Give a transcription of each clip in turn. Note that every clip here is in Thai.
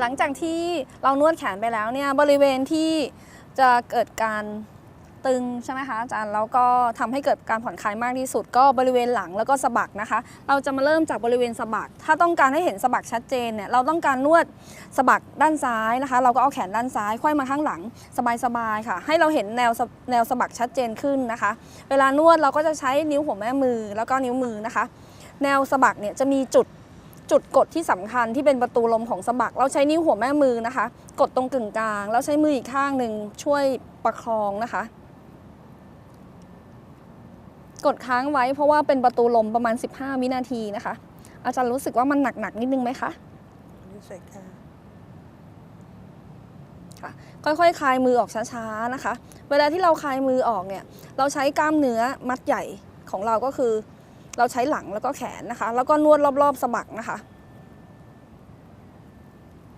หลังจากที่เรานวดแขนไปแล้วเนี่ยบริเวณที่จะเกิดการตึงใช่ไหมคะอาจารย์แล้วก็ทำให้เกิดการผ่อนคลายมากที่สุด ก็บริเวณหลังแล้วก็สะบักนะคะ เราจะมาเริ่มจากบริเวณสะบัก ถ้าต้องการให้เห็นสะบักชัดเจนเนี่ยเราต้องการนวดสะบักด้านซ้ายนะคะ เราก็เอาแขนด้านซ้ายค่อยมาข้างหลังสบายๆค่ะ ให้เราเห็นแนวแนวสะบักชัดเจนขึ้นนะคะ เวลานวดเราก็จะใช้นิ้วหัวแม่มือแล้วก็นิ้วมือนะคะ แนวสะบักเนี่ยจะมีจุด จุดกดที่สำคัญที่เป็นประตูลมของสะบัก เราใช้นิ้วหัวแม่มือนะคะ กดตรงกึ่งกลาง แล้วใช้มืออีกข้างหนึ่งช่วยประคองนะคะ กดค้างไว้เพราะว่าเป็นประตูลมประมาณ 15 วินาทีนะคะ อาจารย์รู้สึกว่ามันหนักๆนิดนึงไหมคะรู้สึกค่ะค่อยๆคลายมือออกช้าๆนะคะ เวลาที่เราคลายมือออกเนี่ย เราใช้กล้ามเนื้อมัดใหญ่ของเราก็คือ เราใช้หลังแล้วก็แขนนะคะ แล้วก็นวดรอบๆสะบักนะคะ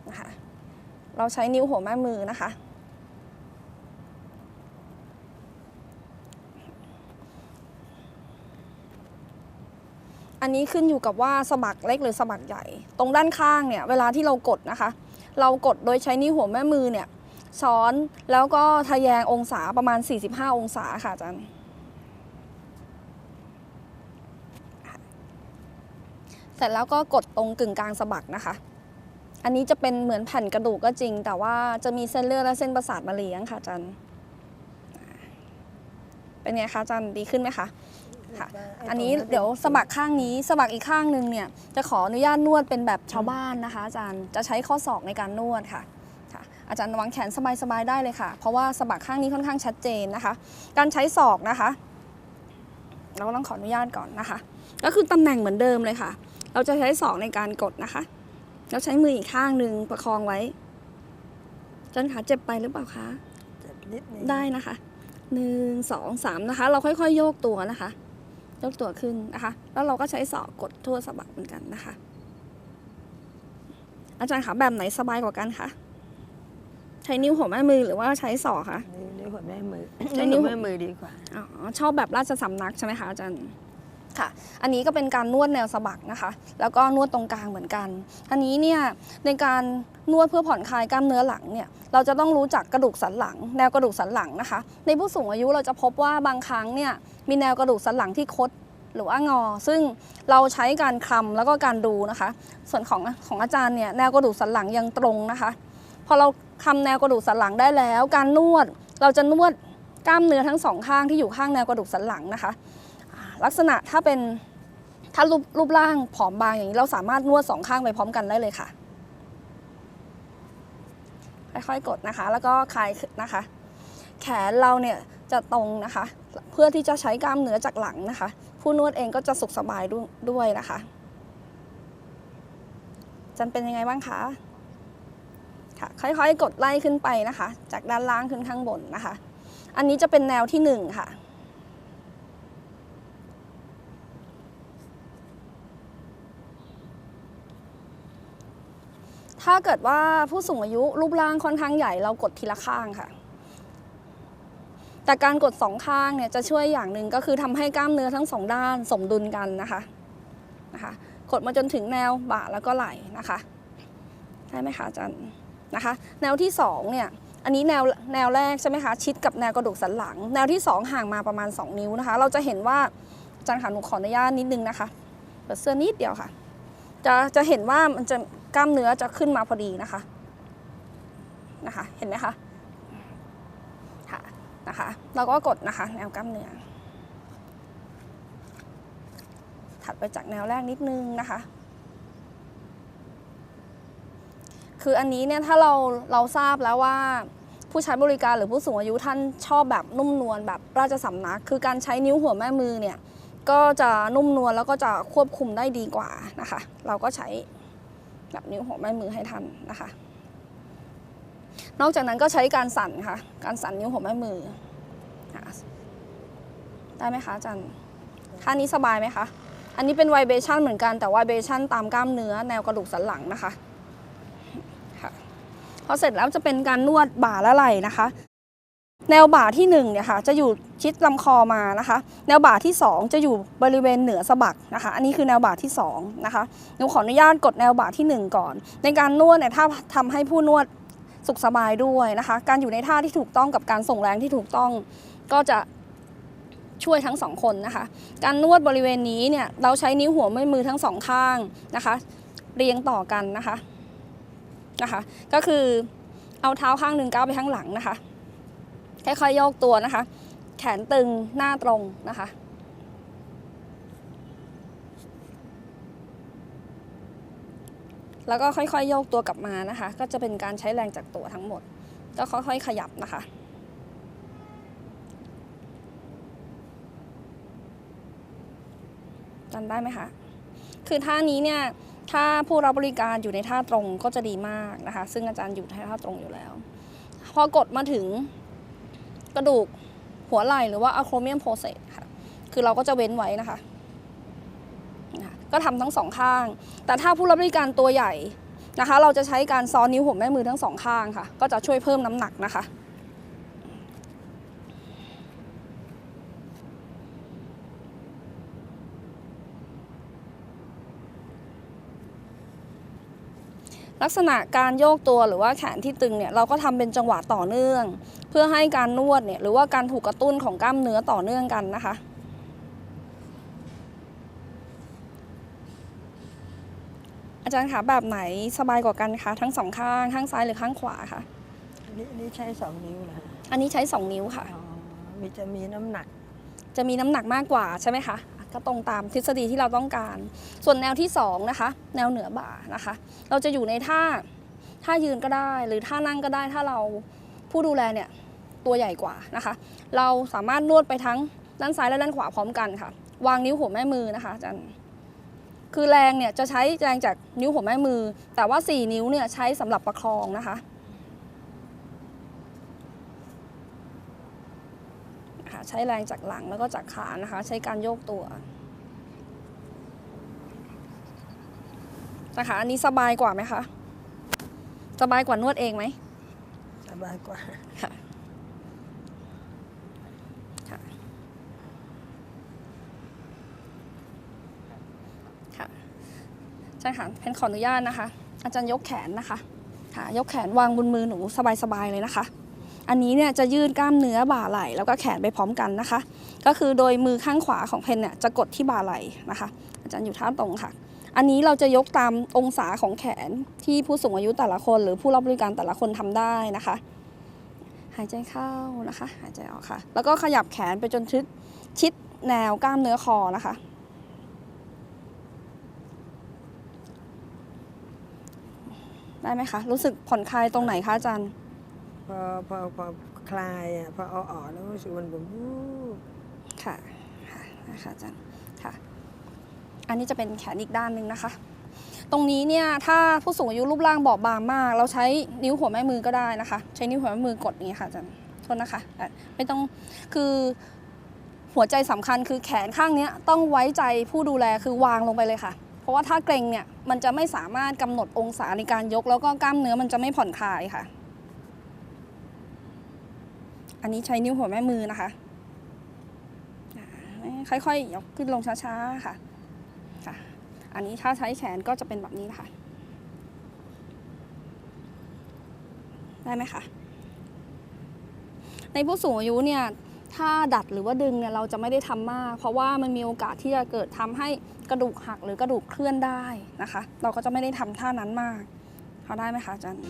นะคะ เราใช้นิ้วหัวแม่มือนะคะ อันนี้ขึ้นอยู่กับว่าสะบักเล็กหรือสะบักใหญ่ ตรงด้านข้างเนี่ยเวลาที่เรากดนะคะ เรากดโดยใช้นิ้วหัวแม่มือเนี่ยช้อนแล้วก็ทะแยงองศาประมาณ 45 องศาค่ะอาจารย์ เสร็จแล้วก็กดตรงกึ่งกลางสะบักนะคะ อันนี้จะเป็นเหมือนแผ่นกระดูกก็จริง แต่ว่าจะมีเส้นเลือดและเส้นประสาทมาเลี้ยงค่ะจารย์เป็นไงคะจารย์ดีขึ้นไหมคะค่ะอันนี้เดี๋ยวสะบักข้างนี้สะบักอีกข้างหนึ่งเนี่ยจะขออนุญาตนวดเป็นแบบชาวบ้านนะคะ อาจารย์จะใช้ข้อศอกในการนวดค่ะค่ะ อาจารย์วางแขนสบายๆได้เลยค่ะ เพราะว่าสะบักข้างนี้ค่อนข้างชัดเจนนะคะ การใช้ศอกนะคะ เราก็ต้องขออนุญาตก่อนนะคะ ก็คือตำแหน่งเหมือนเดิมเลยค่ะ เราจะใช้ศอกในการกดนะคะ แล้วใช้มืออีกข้างหนึ่งประคองไว้อาจารย์ขาเจ็บไปหรือเปล่าคะเจ็บนิดนึงได้นะคะหนึ่งสองสามนะคะ เราค่อยๆ โยกตัวนะคะยกตัวขึ้นนะคะ แล้วเราก็ใช้ศอกกดทั่วสะบักเหมือนกันนะคะ อาจารย์คะแบบไหนสบายกว่ากันคะใช้นิ้วหัวแม่มือหรือว่าใช้ศอกคะนิ้วนิ้วหัวแม่มือใช้นิ้วหัวแม่มือดีกว่าอ๋อชอบแบบราชสำนักใช่ไหมคะอาจารย์ ค่ะ อันนี้ก็เป็นการนวดแนวสะบักนะคะ แล้วก็นวดตรงกลางเหมือนกัน อันนี้เนี่ยในการนวดเพื่อผ่อนคลายกล้ามเนื้อหลังเนี่ยเราจะต้องรู้จักกระดูกสันหลัง แนวกระดูกสันหลังนะคะ ในผู้สูงอายุเราจะพบว่าบางครั้งเนี่ยมีแนวกระดูกสันหลังที่คดหรือว่างอ ซึ่งเราใช้การคลำแล้วก็การดูนะคะ ส่วนของของอาจารย์เนี่ยแนวกระดูกสันหลังยังตรงนะคะพอเราคำแนวกระดูกสันหลังได้แล้ว การนวดเราจะนวดกล้ามเนื้อทั้งสองข้างที่อยู่ข้างแนวกระดูกสันหลังนะคะ ลักษณะถ้าเป็นถ้ารูปรูปร่างผอมบางอย่างนี้ เราสามารถนวดสองข้างไปพร้อมกันได้เลยค่ะ ค่อยๆกดนะคะ แล้วก็คลายนะคะ แขนเราเนี่ยจะตรงนะคะ เพื่อที่จะใช้กล้ามเนื้อจากหลังนะคะ ผู้นวดเองก็จะสุขสบายด้วยด้วยนะคะจันเป็นยังไงบ้างคะค่ะค่อยๆ กดไล่ขึ้นไปนะคะ จากด้านล่างขึ้นข้างบนนะคะ อันนี้จะเป็นแนวที่หนึ่งค่ะ ถ้าเกิดว่าผู้สูงอายุรูปร่างค่อนข้างใหญ่เรากดทีละข้างค่ะ แต่การกดสองข้างเนี่ยจะช่วยอย่างหนึ่งก็คือทำให้กล้ามเนื้อทั้งสองด้านสมดุลกันนะคะนะคะกดมาจนถึงแนวบ่าแล้วก็ไหล่นะคะได้ไหมคะอาจารย์นะคะ แนวที่2เนี่ยอันนี้แนวแนวแรกใช่ไหมคะชิดกับแนวกระดูกสันหลัง แนวที่ 2 ห่างมาประมาณ 2 นิ้วนะคะ เราจะเห็นว่าอาจารย์ขาหนูขออนุญาตนิดนึงนะคะเปิดเสื้อนิดเดียวค่ะ จะจะเห็นว่ามันจะ กล้ามเนื้อจะขึ้นมาพอดีนะคะนะคะ เห็นไหมคะค่ะนะคะเราก็กดนะคะ แนวกล้ามเนื้อถัดไปจากแนวแรกนิดนึงนะคะ คืออันนี้เนี่ยถ้าเราเราทราบแล้วว่าผู้ใช้บริการหรือผู้สูงอายุท่านชอบแบบนุ่มนวลแบบราชสำนัก คือการใช้นิ้วหัวแม่มือเนี่ย ก็จะนุ่มนวลแล้วก็จะควบคุมได้ดีกว่านะคะ เราก็ใช้ แบบนิ้วหัวแม่มือให้ท่านนะคะ นอกจากนั้นก็ใช้การสั่นค่ะ การสั่นนิ้วหัวแม่มือ ได้ไหมคะอาจารย์ท่านี้สบายไหมคะ อันนี้เป็นไวเบชันเหมือนกันแต่ไวเบชันตามกล้ามเนื้อแนวกระดูกสันหลังนะคะพอเสร็จแล้วจะเป็นการนวดบ่าและไหล่นะคะ แนวบ่าที่1เนี่ยค่ะจะอยู่ชิดลำคอมานะคะ แนวบ่าที่ 2 จะอยู่บริเวณเหนือสะบักนะคะ อันนี้คือแนวบ่าที่2นะคะหนูขออนุญาตกดแนวบ่าที่ 1 ก่อน ในการนวดเนี่ยถ้าทำให้ผู้นวดสุขสบายด้วยนะคะ การอยู่ในท่าที่ถูกต้องกับการส่งแรงที่ถูกต้องก็จะช่วยทั้งสองคนนะคะ การนวดบริเวณนี้เนี่ยเราใช้นิ้วหัวแม่มือทั้งสองข้างนะคะ เรียงต่อกันนะคะนะคะ ก็คือเอาเท้าข้างหนึ่งก้าวไปข้างหลังนะคะ ค่อยๆโยกตัวนะคะ แขนตึงหน้าตรงนะคะ แล้วก็ค่อยๆโยกตัวกลับมานะคะ ก็จะเป็นการใช้แรงจากตัวทั้งหมด ก็ค่อยๆขยับนะคะจำได้ไหมคะ คือท่านี้เนี่ย ถ้าผู้รับบริการอยู่ในท่าตรงก็จะดีมากนะคะ ซึ่งอาจารย์อยู่ในท่าตรงอยู่แล้ว พอกดมาถึง กระดูกหัวไหล่หรือว่าอะโครเมียมโพเซตค่ะ คือเราก็จะเว้นไว้นะคะนะคะก็ทำทั้งสองข้าง แต่ถ้าผู้รับบริการตัวใหญ่นะคะ เราจะใช้การซ้อนนิ้วหัวแม่มือทั้งสองข้างค่ะ ก็จะช่วยเพิ่มน้ำหนักนะคะ ลักษณะการโยกตัวหรือว่าแขนที่ตึงเนี่ยเราก็ทำเป็นจังหวะต่อเนื่อง เพื่อให้การนวดเนี่ยหรือว่าการถูกกระตุ้นของกล้ามเนื้อต่อเนื่องกันนะคะ อาจารย์คะแบบไหนสบายกว่ากันคะทั้งสองข้างข้างซ้ายหรือข้างขวาคะอันนี้อันนี้ใช้สองนิ้วนะฮะอันนี้ใช้2นิ้วค่ะอ๋อมีจะมีน้ำหนัก จะมีน้ำหนักมากกว่าใช่ไหมคะอะก็ตรงตามทฤษฎีที่เราต้องการ ส่วนแนวที่สองนะคะ แนวเหนือบ่านะคะ เราจะอยู่ในท่าท่ายืนก็ได้ หรือท่านั่งก็ได้ถ้าเราผู้ดูแลเนี่ยตัวใหญ่กว่านะคะ เราสามารถนวดไปทั้งด้านซ้ายและด้านขวาพร้อมกันค่ะ วางนิ้วหัวแม่มือนะคะอาจารย์คือแรงเนี่ยจะใช้แรงจากนิ้วหัวแม่มือ แต่ว่า 4 นิ้วเนี่ยใช้สำหรับประคองนะคะค่ะใช้แรงจากหลังแล้วก็จากขานะคะ ใช้การโยกตัว นะคะ อันนี้สบายกว่าไหมคะ สบายกว่านวดเองไหม สบายกว่า ค่ะ ค่ะ ค่ะใช่ค่ะเพนขออนุญาตนะคะ อาจารย์ยกแขนนะคะ ค่ะ ยกแขนวางบนมือหนูสบายๆเลยนะคะ อันนี้เนี่ยจะยืดกล้ามเนื้อบ่าไหล่แล้วก็แขนไปพร้อมกันนะคะ ก็คือโดยมือข้างขวาของเพนเนี่ยจะกดที่บ่าไหล่นะคะ อาจารย์อยู่ท่าตรงค่ะ อันนี้เราจะยกตามองศาของแขนที่ผู้สูงอายุแต่ละคน หรือผู้รับบริการแต่ละคนทำได้นะคะ หายใจเข้านะคะ หายใจออกค่ะ แล้วก็ขยับแขนไปจนชิดชิดแนวกล้ามเนื้อคอนะคะ ได้ไหมคะ รู้สึกผ่อนคลายตรงไหนคะอาจารย์พอพอพอคลายอะพอเอาออกแล้วรู้สึกมันแบบวูบค่ะค่ะนะคะอาจารย์ค่ะ อันนี้จะเป็นแขนอีกด้านหนึ่งนะคะ ตรงนี้เนี่ยถ้าผู้สูงอายุรูปร่างบอบบางมาก เราใช้นิ้วหัวแม่มือก็ได้นะคะ ใช้นิ้วหัวแม่มือกดอย่างนี้ค่ะอาจารย์โทษนะคะไม่ต้องคือหัวใจสำคัญคือแขนข้างนี้ต้องไว้ใจผู้ดูแลคือวางลงไปเลยค่ะ เพราะว่าถ้าเกรงเนี่ยมันจะไม่สามารถกำหนดองศาในการยก แล้วก็กล้ามเนื้อมันจะไม่ผ่อนคลายค่ะ อันนี้ใช้นิ้วหัวแม่มือนะคะค่อยๆยกขึ้นลงช้าๆค่ะ อันนี้ถ้าใช้แขนก็จะเป็นแบบนี้ค่ะ ได้ไหมคะในผู้สูงอายุเนี่ยถ้าดัดหรือว่าดึงเนี่ยเราจะไม่ได้ทำมาก เพราะว่ามันมีโอกาสที่จะเกิดทำให้กระดูกหักหรือกระดูกเคลื่อนได้นะคะ เราก็จะไม่ได้ทำท่านั้นมากเขาได้ไหมคะอาจารย์